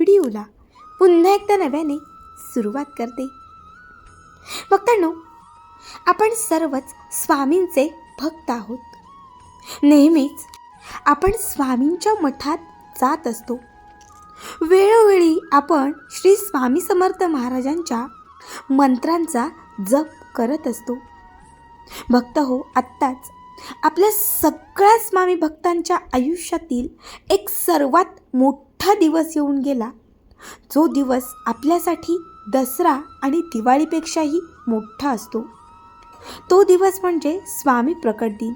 व्हिडिओला पुन्हा एकदा नव्याने सुरुवात करते. भक्तांनो आपण सर्वच स्वामींचे भक्त आहोत. नेहमीच आपण स्वामींच्या मठात जात असतो. वेळोवेळी आपण श्री स्वामी समर्थ महाराजांच्या मंत्रांचा जप करत असतो. भक्त हो आत्ताच आपल्या सगळ्या स्वामी भक्तांच्या आयुष्यातील एक सर्वात मोठं मोठा दिवस येऊन गेला. जो दिवस आपल्यासाठी दसरा आणि दिवाळीपेक्षाही मोठा असतो. तो दिवस म्हणजे स्वामी प्रकट दिन.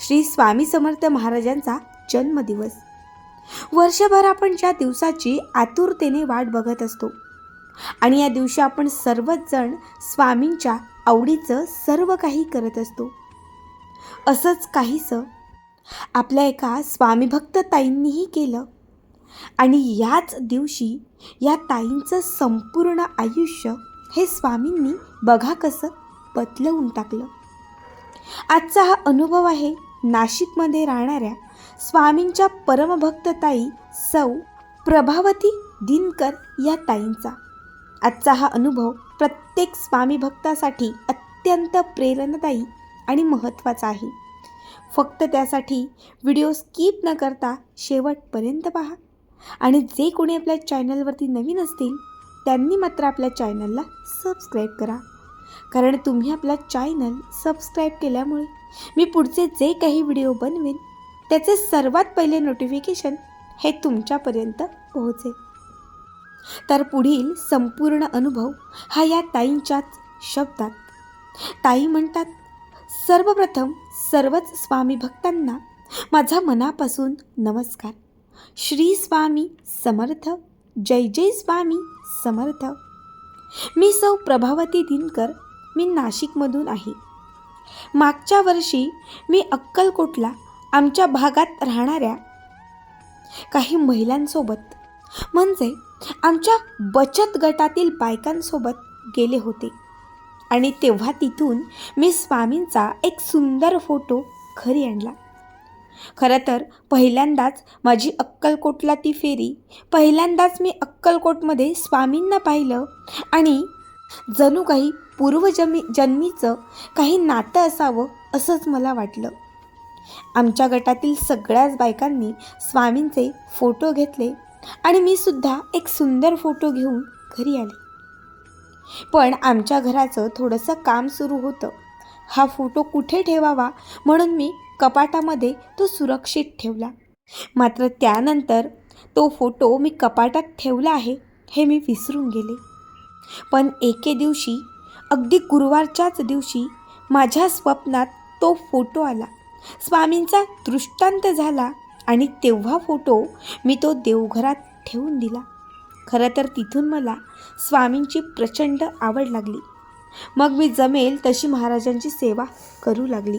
श्री स्वामी समर्थ महाराजांचा जन्मदिवस. वर्षभर आपण ज्या दिवसाची आतुरतेने वाट बघत असतो. आणि या दिवशी आपण सर्वच जण स्वामींच्या आवडीचं सर्व काही करत असतो. असंच काहीसं आपल्या एका स्वामीभक्त ताईंनीही केलं. आणि याच दिवशी या ताईंचं संपूर्ण आयुष्य हे स्वामींनी बघा कसं बदलवून टाकलं. आजचा हा अनुभव आहे नाशिकमध्ये राहणाऱ्या स्वामींच्या परमभक्त ताई सौ प्रभावती दिनकर या ताईंचा. आजचा हा अनुभव प्रत्येक स्वामी भक्तासाठी अत्यंत प्रेरणादायी आणि महत्त्वाचा आहे. फक्त त्यासाठी व्हिडिओ स्किप न करता शेवटपर्यंत पहा. आणि जे कोणी आपल्या चॅनलवरती नवीन असतील त्यांनी मात्र आपल्या चॅनलला सबस्क्राईब करा. कारण तुम्ही आपला चॅनल सबस्क्राईब केल्यामुळे मी पुढचे जे काही व्हिडिओ बनवेन त्याचे सर्वात पहिले नोटिफिकेशन हे तुमच्यापर्यंत पोहोचेल. तर पुढील संपूर्ण अनुभव हा या ताईंच्याच शब्दात. ताई म्हणतात सर्वप्रथम सर्वच स्वामी भक्तांना माझा मनापासून नमस्कार. श्री स्वामी समर्थ जय जय स्वामी समर्थ. मी सौ प्रभावती दिनकर मी नाशिकमधून आहे. मागच्या वर्षी मी अक्कलकोटला आमच्या भागात राहणाऱ्या काही महिलांसोबत म्हणजे आमच्या बचत गटातील बायकांसोबत गेले होते. आणि तेव्हा तिथून मी स्वामींचा एक सुंदर फोटो घरी आणला. खरं तर पहिल्यांदाच माझी अक्कलकोटला ती फेरी पहिल्यांदाच मी अक्कलकोटमध्ये स्वामींना पाहिलं आणि जणू काही पूर्वजमी जन्मीचं काही नातं असावं असंच मला वाटलं. आमच्या गटातील सगळ्याच बायकांनी स्वामींचे फोटो घेतले आणि मी सुद्धा एक सुंदर फोटो घेऊन घरी आले. पण आमच्या घराचं थोडंसं काम सुरू होतं. हा फोटो कुठे ठेवावा म्हणून मी कपाटामध्ये तो सुरक्षित ठेवला. मात्र त्यानंतर तो फोटो मी कपाटात ठेवला आहे हे मी विसरून गेले. पण एके दिवशी अगदी गुरुवारच्याच दिवशी माझ्या स्वप्नात तो फोटो आला. स्वामींचा दृष्टांत झाला आणि तेव्हा फोटो मी तो देवघरात ठेवून दिला. खरं तर तिथून मला स्वामींची प्रचंड आवड लागली. मग मी जमेल तशी महाराजांची सेवा करू लागली.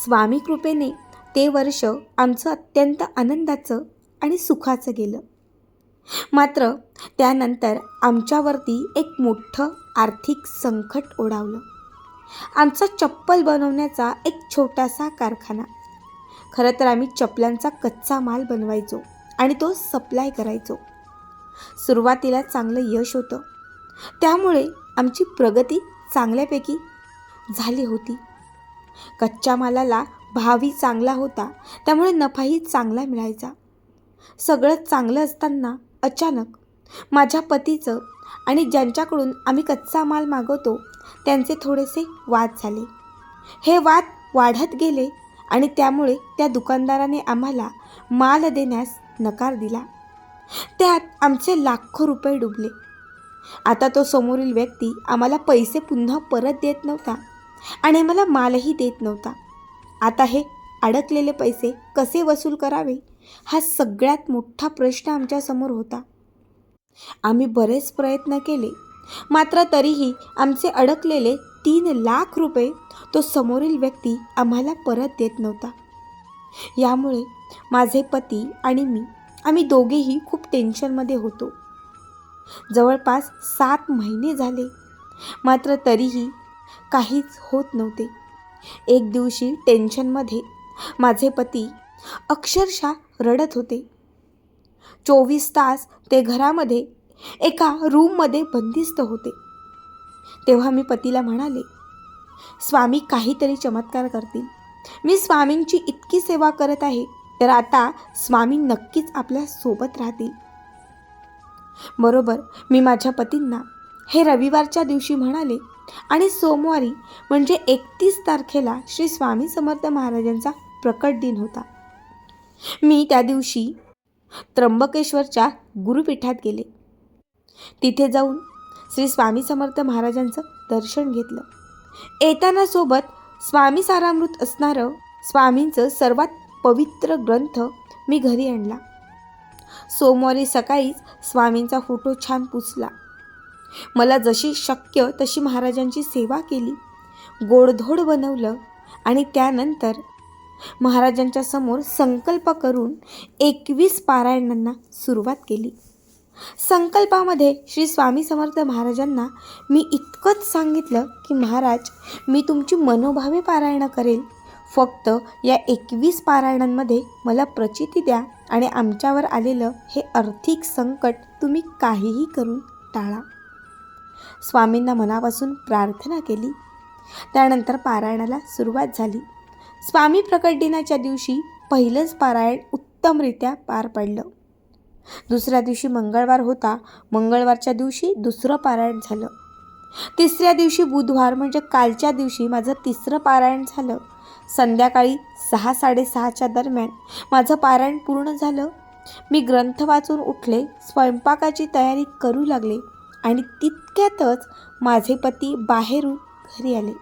स्वामी कृपेने ते वर्ष आमचं अत्यंत आनंदाचं आणि सुखाचं गेलं. मात्र त्यानंतर आमच्यावरती एक मोठं आर्थिक संकट ओढावलं. आमचा चप्पल बनवण्याचा एक छोटासा कारखाना. खरं तर आम्ही चपलांचा कच्चा माल बनवायचो आणि तो सप्लाय करायचो. सुरुवातीला चांगलं यश होतं. त्यामुळे आमची प्रगती चांगल्यापैकी झाली होती. कच्च्या मालाला भावही चांगला होता त्यामुळे नफाही चांगला मिळायचा. सगळं चांगलं असताना अचानक माझ्या पतीचं आणि ज्यांच्याकडून आम्ही कच्चा माल मागवतो त्यांचे थोडेसे वाद झाले. हे वाद वाढत गेले आणि त्यामुळे त्या दुकानदाराने आम्हाला माल देण्यास नकार दिला. त्यात आमचे लाखो रुपये डुबले. आता तो समोरील व्यक्ती आम्हाला पैसे पुन्हा परत देत नव्हता. आणि आम्हाला मालही देत नव्हता. आता हे अडकलेले पैसे कसे वसूल करावे? हा सगळ्यात मोठा प्रश्न आमच्यासमोर होता. आम्ही बरेच प्रयत्न केले. मात्र तरीही आमचे अडकलेले तीन लाख रुपये तो समोरील व्यक्ती आम्हाला परत देत नव्हता. यामुळे माझे पती आणि मी आम्ही दोघेही खूप टेन्शनमध्ये होतो. जवळपास सात महिने झाले. मात्र तरीही काहीच होत नव्हते. एक दिवशी टेन्शनमध्ये माझे पती अक्षरशः रडत होते. चोवीस तास ते घरामध्ये एका रूममध्ये बंदिस्त होते. तेव्हा मी पतीला म्हणाले स्वामी काहीतरी चमत्कार करतील. मी स्वामींची इतकी सेवा करत आहे तर आता स्वामी नक्कीच आपल्यासोबत राहतील. बरोबर मी माझ्या पतींना हे रविवारच्या दिवशी म्हणाले आणि सोमवारी म्हणजे एकतीस तारखेला श्री स्वामी समर्थ महाराजांचा प्रकट दिन होता. मी त्या दिवशी त्र्यंबकेश्वरच्या गुरुपीठात गेले. तिथे जाऊन श्री स्वामी समर्थ महाराजांचं दर्शन घेतलं. येताना सोबत स्वामी सारामृत असणारं स्वामींचं सर्वात पवित्र ग्रंथ मी घरी आणला. सोमवारी सकाळीच स्वामींचा फोटो छान पुसला. मला जशी शक्य तशी महाराजांची सेवा केली. गोडधोड बनवलं आणि त्यानंतर महाराजांच्या समोर संकल्प करून एकवीस पारायणांना सुरुवात केली. संकल्पामध्ये श्री स्वामी समर्थ महाराजांना मी इतकंच सांगितलं की महाराज मी तुमची मनोभावे पारायणं करेल. फक्त या एकवीस पारायणांमध्ये मला प्रचिती द्या आणि आमच्यावर आलेलं हे आर्थिक संकट तुम्ही काहीही करून टाळा. स्वामींना मनापासून प्रार्थना केली. त्यानंतर पारायणाला सुरुवात झाली. स्वामी प्रकट दिनाच्या दिवशी पहिलंच पारायण उत्तमरित्या पार पडलं. दुसऱ्या दिवशी मंगळवार होता. मंगळवारच्या दिवशी दुसरं पारायण झालं. तिसऱ्या दिवशी बुधवार म्हणजे कालच्या दिवशी माझं तिसरं पारायण झालं. संध्याकाळी सहा साडेसहाच्या दरम्यान माझं पारायण पूर्ण झालं. मी ग्रंथ वाचून उठले. स्वयंपाकाची तयारी करू लागले. आणि तितक्यातच माझे पती बाहेरून घरी आले.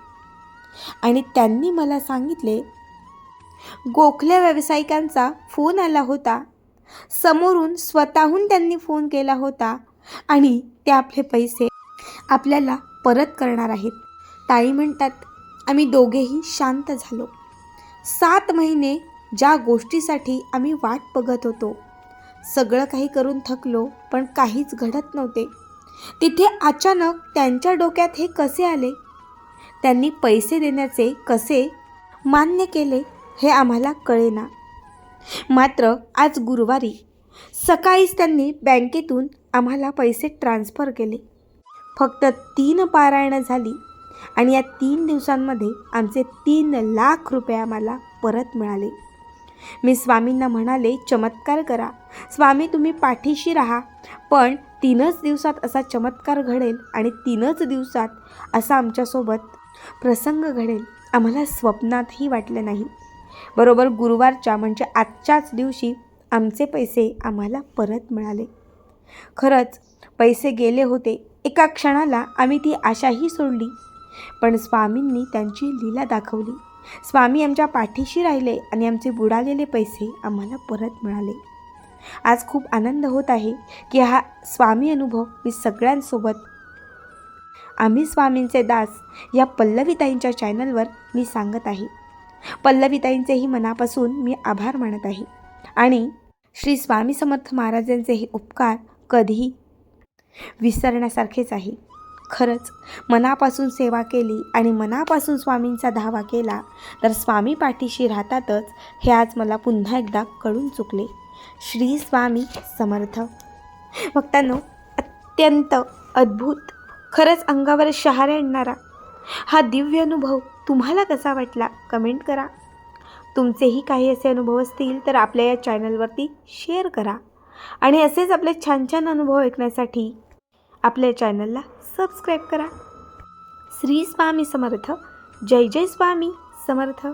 आणि त्यांनी मला सांगितले गोखल्या व्यावसायिकांचा फोन आला होता. समोरून स्वतःहून त्यांनी फोन केला होता आणि ते आपले पैसे आपल्याला परत करणार आहेत. ताई म्हणतात आम्ही दोघेही शांत झालो. सात महिने ज्या गोष्टीसाठी आम्ही वाट बघत होतो. सगळं काही करून थकलो पण काहीच घडत नव्हते. तिथे अचानक त्यांच्या डोक्यात हे कसे आले? त्यांनी पैसे देण्याचे कसे मान्य केले हे आम्हाला कळेना. मात्र आज गुरुवारी सकाळीच त्यांनी बँकेतून आम्हाला पैसे ट्रान्स्फर केले. फक्त तीन पारायणं झाली आणि या तीन दिवसांमध्ये आमचे तीन लाख रुपये आम्हाला परत मिळाले. मी स्वामींना म्हणाले चमत्कार करा. स्वामी तुम्ही पाठीशी राहा. पण तीनच दिवसात असा चमत्कार घडेल आणि तीनच दिवसात असा आमच्यासोबत प्रसंग घडेल. आम्हाला स्वप्नातही वाटलं नाही. बरोबर गुरुवारच्या म्हणजे आजच्याच दिवशी आमचे पैसे आम्हाला परत मिळाले. खरंच पैसे गेले होते. एका क्षणाला आम्ही ती आशाही सोडली. पण स्वामींनी त्यांची लीला दाखवली. स्वामी आमच्या पाठीशी राहिले आणि आमचे बुडालेले पैसे आम्हाला परत मिळाले. आज खूप आनंद होत आहे की हा स्वामी अनुभव मी सगळ्यांसोबत. आम्ही स्वामींचे दास या पल्लवीताईंच्या चॅनलवर मी सांगत आहे. पल्लवीताईंचेही मनापासून मी आभार मानत आहे. आणि श्री स्वामी समर्थ महाराजांचे हे उपकार कधीही विसरण्यासारखेच आहे. खरंच मनापासून सेवा केली आणि मनापासून स्वामींचा धावा केला तर स्वामी पाठीशी राहतातच हे आज मला पुन्हा एकदा कळून चुकले. श्री स्वामी समर्थ. भक्तांनो अत्यंत अद्भुत खरंच अंगावर शहारे आणणारा हा दिव्य अनुभव तुम्हाला कसा वाटला कमेंट करा. तुमचेही काही असे अनुभव असतील तर आपल्या या चॅनलवरती शेअर करा आणि असेच आपले छान छान अनुभव ऐकण्यासाठी आपल्या चॅनलला सबस्क्राईब करा. श्री स्वामी समर्थ. जय जय स्वामी समर्थ.